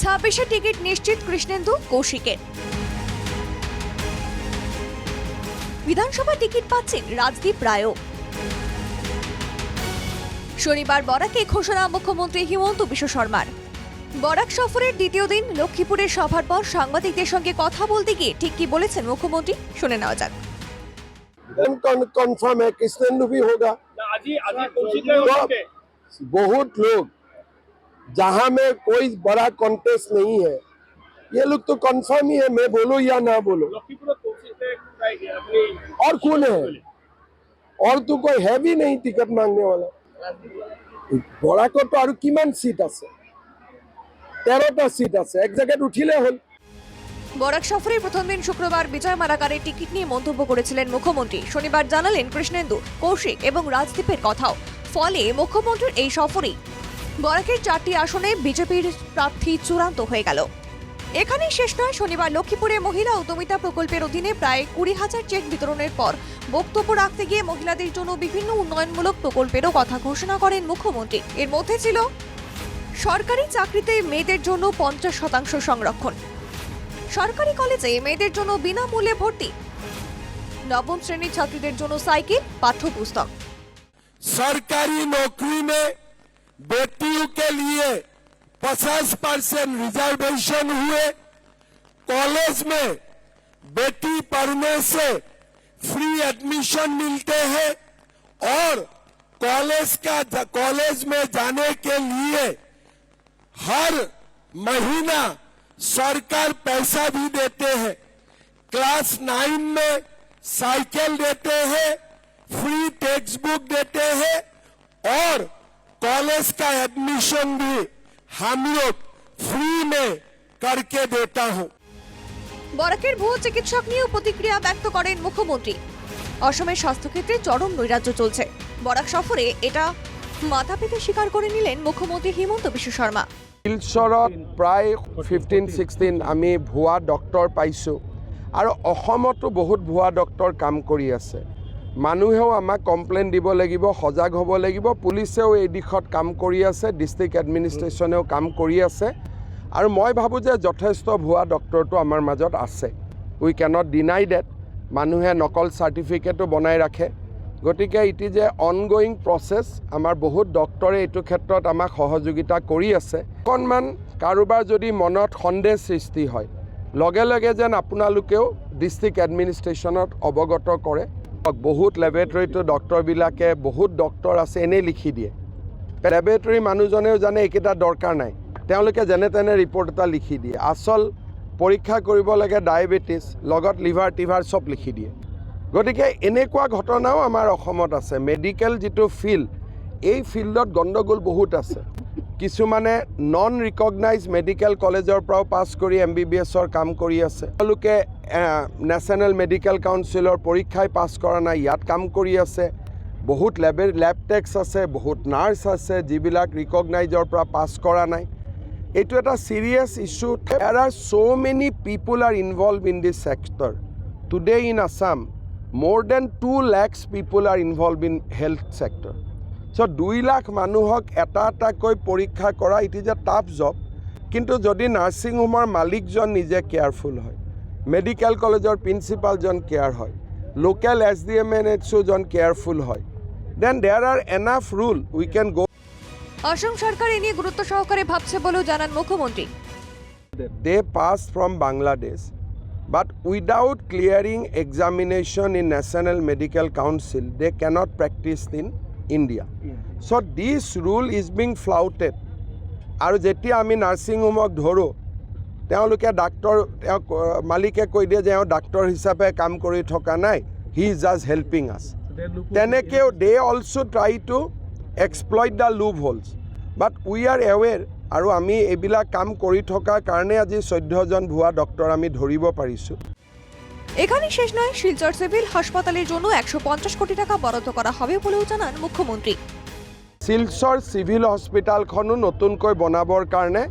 ছাব্বিশে টিকিট নিশ্চিত কৃষ্ণেন্দু কৌশিকের বিধানসভা টিকিট পাচ্ছেন রাজদীপ রায়ও শনিবার বরাকে ঘোষণা মুখ্যমন্ত্রী হিমন্ত বিশ্ব শর্মার বরাক সফরের দ্বিতীয় দিন লক্ষ্মীপুরের সভার পর সাংবাদিকদের সঙ্গে কথা বলতে গিয়ে ঠিক কি বলেছেন মুখ্যমন্ত্রী শুনে নেওয়া যাক कंफर्म है कृष्णेंदु भी होगा আজি আজি কৌশিক রায় होंगे बहुत लोग जहां में कोई बड़ा कॉन्टेस्ट नहीं है ये लोग तो कंफर्म ही है मैं बोलो या ना बोलो লক্ষ্মীপুৰত কৌশিক ৰায় আপুনি और कौन है और तो कोई है भी नहीं टिकट मांगने वाला বৰাকত তো আৰু কিমান সিট আছে তেরোটা সিট আছে এক জায়গায় উঠিলে হল বরাক সফরের প্রথম দিন শুক্রবার বিজয় মালাকারের টিকিট নিয়ে মন্তব্য করেছিলেন মুখ্যমন্ত্রী শনিবার জানালেন কৃষ্ণেন্দু কৌশিক এবং রাজদীপের কথাও ফলে মুখ্যমন্ত্রীর এই সফরেই বরাকের চারটি আসনে বিজেপির প্রার্থী চূড়ান্ত হয়ে গেল। এখানেই শেষ নয়, শনিবার লক্ষ্মীপুরে মহিলা উদ্যমিতা প্রকল্পের অধীনে প্রায় কুড়ি হাজার চেক বিতরণের পর বক্তব্য রাখতে গিয়ে মহিলাদের জন্য বিভিন্ন উন্নয়নমূলক প্রকল্পেরও কথা ঘোষণা করেন মুখ্যমন্ত্রী। এর মধ্যে ছিল সরকারি চাকরিতে মেয়েদের জন্য পঞ্চাশ শতাংশ সংরক্ষণ। সরকারি কলেজে মেয়েদের জন্য বিনামূল্যে ভর্তি। নবম শ্রেণির ছাত্রীদের জন্য সাইকেল, পাঠ্যপুস্তক। সরকারি নকরি মে बेटियों के लिए 50 परसेंट रिजर्वेशन हुए। कॉलेज में बेटी पढ़ने से फ्री एडमिशन मिलते हैं और कॉलेज का कॉलेज में जाने के लिए हर महीना सरकार पैसा भी देते हैं। क्लास नाइन में साइकिल देते हैं फ्री टेक्स्ट बुक देते हैं और कॉलेज का एडमिशन भी हम लोग फ्री में करके देता हूँ বরাকের ভুয়ো চিকিৎসক নিয়েও প্রতিক্রিয়া ব্যক্ত করেন মুখ্যমন্ত্রী অসমের স্বাস্থ্যক্ষেত্রে চরম নৈরাজ্য চলছে বরাক সফরে এটা মাথা পেতে স্বীকার করে নিলেন মুখ্যমন্ত্রী হিমন্ত বিশ্ব শর্মা শিলচৰত প্ৰায় ফিফটিন ছিক্সটিন আমি ভুৱা ডক্তৰ পাইছোঁ আৰু অসমতো বহুত ভুৱা ডক্তৰ কাম কৰি আছে মানুহেও আমাক কমপ্লেইন দিব লাগিব সজাগ হ'ব লাগিব। পুলিচেও এই দিশত কাম কৰি আছে ডিষ্ট্ৰিক্ট এডমিনিষ্ট্ৰেশ্যনেও কাম কৰি আছে। আৰু মই ভাবোঁ যে যথেষ্ট ভুৱা ডক্তৰটো আমাৰ মাজত আছে। উই কেনট ডিনাই ডেট মানুহে নকল চাৰ্টিফিকেটো বনাই ৰাখে। গতিকে it is a ongoing process আমাৰ বহুত ডক্তৰে এইটো ক্ষেত্ৰত আমাক সহযোগিতা কৰি আছে। অকণমান কাৰোবাৰ যদি মনত সন্দেহ সৃষ্টি হয় লগে লগে যেন আপোনালোকেও ডিষ্ট্ৰিক্ট এডমিনিষ্ট্ৰেশ্যনত অৱগত কৰে। বহুত লেবৰেটৰীটো ডক্তৰবিলাকে বহুত ডক্তৰ আছে, এনেই লিখি দিয়ে। লেবৰেটৰী মানুহজনেও জানে, এইকেইটা দৰকাৰ নাই। তেওঁলোকে যেনে তেনে ৰিপৰ্ট এটা লিখি দিয়ে। আচল পৰীক্ষা কৰিব লাগে ডায়েবেটিছ লগত লিভাৰ টিভাৰ, চব লিখি দিয়ে। গতিকে এনেকুৱা ঘটনাও আমাৰ অসমত আছে। মেডিকেল যিটো ফিল্ড এই ফিল্ডত গণ্ডগোল বহুত আছে। কিছুমানে নন ৰিকগনাইজ মেডিকেল কলেজৰ পৰাও পাছ কৰি এম বি বি এছৰ কাম কৰি আছে। তেওঁলোকে নেশ্যনেল মেডিকেল কাউন্সিলৰ পৰীক্ষাই পাছ কৰা নাই, ইয়াত কাম কৰি আছে। বহুত লেবে লেব টেক্স আছে, বহুত নাৰ্ছ আছে, যিবিলাক ৰিকগনাইজৰ পৰা পাছ কৰা নাই। এইটো এটা serious issue there are so' many people are involved in this sector today in Assam more than two lakhs people are involved in health sector so' দুই লাখ মানুহক এটা এটাকৈ পৰীক্ষা কৰা it is a tough job কিন্তু যদি nursing হোমৰ মালিকজন নিজে কেয়াৰফুল হয় মেডিকেল কলেজৰ প্ৰিন্সিপালজন কেয়াৰ হয় local S D M N H ozone careful হয় then there are enough rule we can go' Assam সরকার এ নিয়ে গুরুত্ব সহকারে ভাবছে বলেও জানান মুখ্যমন্ত্রী। They passed from Bangladesh, but without clearing examination in National Medical Council, they cannot practice in India. So, this rule is being flouted. আৰু যেতিয়া আমি নাৰ্ছিং হোমক ধৰোঁ, তেওঁলোকে ডাক্তৰ তেওঁ মালিকে কৈ দিয়ে যে এওঁ ডাক্তৰ হিচাপে কাম কৰি থকা নাই হি ইজ জাষ্ট হেল্পিং আছ তেনেকৈও they also' try to exploit the loopholes but we are aware আৰু আমি এইবিলাক কাম কৰি থকাৰ কাৰণে আজি চৈধ্যজন ভুৱা ডক্তৰ আমি ধৰিব পাৰিছোঁ এখানেই শেষ নয়, শিলচর সিভিল হাসপাতালের জন্য একশো পঞ্চাশ কোটি টাকা বরাদ্দ করা হবে বলেও জানান মুখ্যমন্ত্রী। শিলচৰ চিভিল হস্পিটেলখনো নতুনকৈ বনাবৰ কাৰণে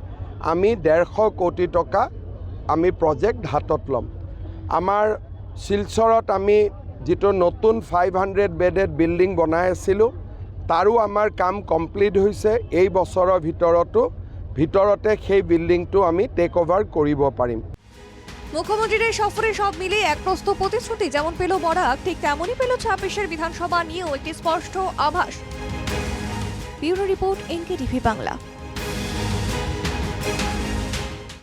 আমি ডেৰশ কোটি টকা আমি প্ৰজেক্ট হাতত ল'ম। আমাৰ শিলচৰত আমি যিটো নতুন ফাইভ হাণ্ড্ৰেড বেডেড বিল্ডিং বনাই আছিলোঁ, তাৰো আমাৰ কাম কমপ্লিট হৈছে। এই বছৰৰ ভিতৰতো, ভিতৰতে সেই বিল্ডিংটো আমি টেক অভাৰ কৰিব পাৰিম। মুখ্যমন্ত্রীর সফরে সব মিলে এক প্রস্ত প্রতিশ্রুতি যেমন পেল বরাক, ঠিক তেমনই পেল ছাব্বিশের বিধানসভা নিয়েও একটি স্পষ্ট আভাস। Bureau report NK TV Bangla.